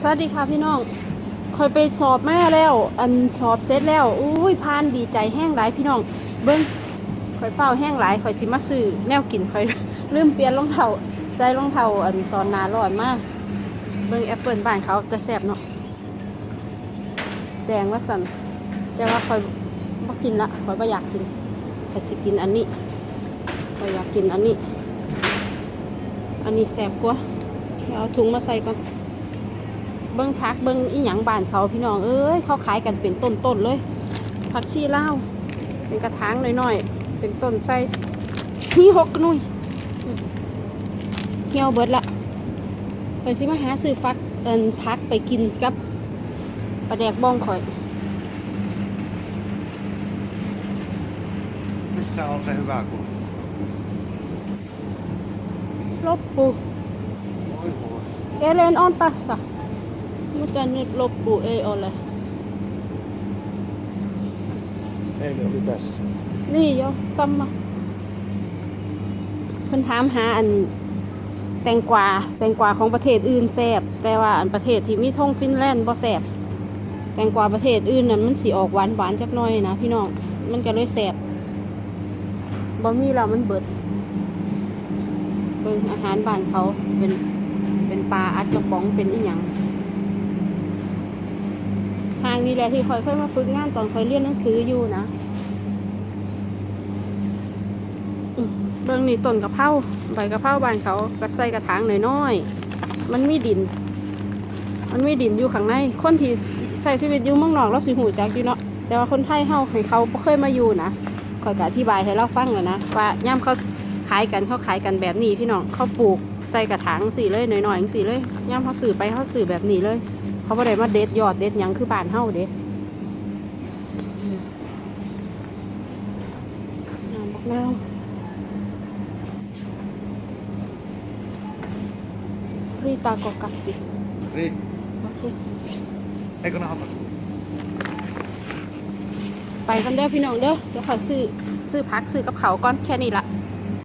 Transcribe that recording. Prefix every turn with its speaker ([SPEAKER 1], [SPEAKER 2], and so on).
[SPEAKER 1] สวัสดีค่ะพี่น้องคอยไปสอบมาแล้ว อันสอบเสร็จแล้วอุ้ยพานดีใจแห้งหลายพี่น้อง เบิ้งคอยเฝ้าแห้งหลายคอยสิมาซื้อแนวกินคอยลืมเปลี่ยนรองเท้าใส่รองเท้าอันตอนนาร้อนมากเบิ้งแอปเปิลบ้านเขาแต่แซ่บเนาะแดงว่าสันแต่ว่าคอยบ่กินละคอยบ่อยากกินคอยสิกินอันนี้คอยอยากกินอันนี้ อันนี้แซ่บกว่าเดี๋ยวเอาถุงมาใส่ก่อน เบิ้งพักเบิ้งอีหยังบ้านเขาพี่น้องเอ้ยเขาขายกันเป็นต้นๆเลยผักชีลาวเป็นกระถางน้อยๆเป็นต้นไส้ที่หกหนุ่ยอืมเหี่ยวเบิดละข่อยสิมาหาซื้อฟักเอินพักไปกินกับปลาแดกบ้องข่อย
[SPEAKER 2] Missä on se hyvä kun?
[SPEAKER 1] ลบปู
[SPEAKER 2] Voi voi.
[SPEAKER 1] เอเลนออนตัสอะ mutta nyt loppu ei ole
[SPEAKER 2] Eilen oli tässä.
[SPEAKER 1] นี่โยซัมมาเพิ่นถามหาอันแตงกวาแตงกวาของประเทศอื่นแซ่บแต่ว่าอันประเทศที่มีท่งฟินแลนด์บ่แซ่บแตงกวาประเทศอื่นนั่นมันสิออกหวานหวานๆจักหน่อยนะพี่น้องมันก็เลยแซ่บบ่มีแล้วมันเบิดเบิ่งอาหารบ้านเขาเป็นเป็นปลาอัดกระป๋องเป็นอีหยังทาง นี้แหละที่คอยค่อยมาฝึกงานตอนคอยเรียนหนังสืออยู่นะเบิ่งนี่ต้นกะเพราใบกะเพราบานเขาก็ใส่กระถางน้อยๆมันมีดิน มันมีดินอยู่ข้างใน คนที่ใส่ชีวิตอยู่เมืองนอกเราสิหูจักอยู่เนาะแต่ว่าคนไทยเฮาให้เขาเคยมาอยู่นะข่อยกอธิบายให้เราฟังแล้วนะว่าย่ำเขาขายกันเขาขายกันแบบนี้พี่น้องเขาปลูกใส่กระถางสีเลยหน่อยๆสีเลยย่ำเขาสื่อไปเขาสื่อแบบนี้เลย เขาบ่ได้มาเด็ดยอดเด็ดหยังคือบ้านเฮาเด้น้ำบักนาว Riitaa ko kaksi?
[SPEAKER 2] Riit.
[SPEAKER 1] Okei.
[SPEAKER 2] Eikö ne ota?
[SPEAKER 1] ไปกันเด้อพี่น้องเด้อเดี๋ยวขอซื้อซื้อพักซื้อกับเขาวก่อนแค่นี้ละ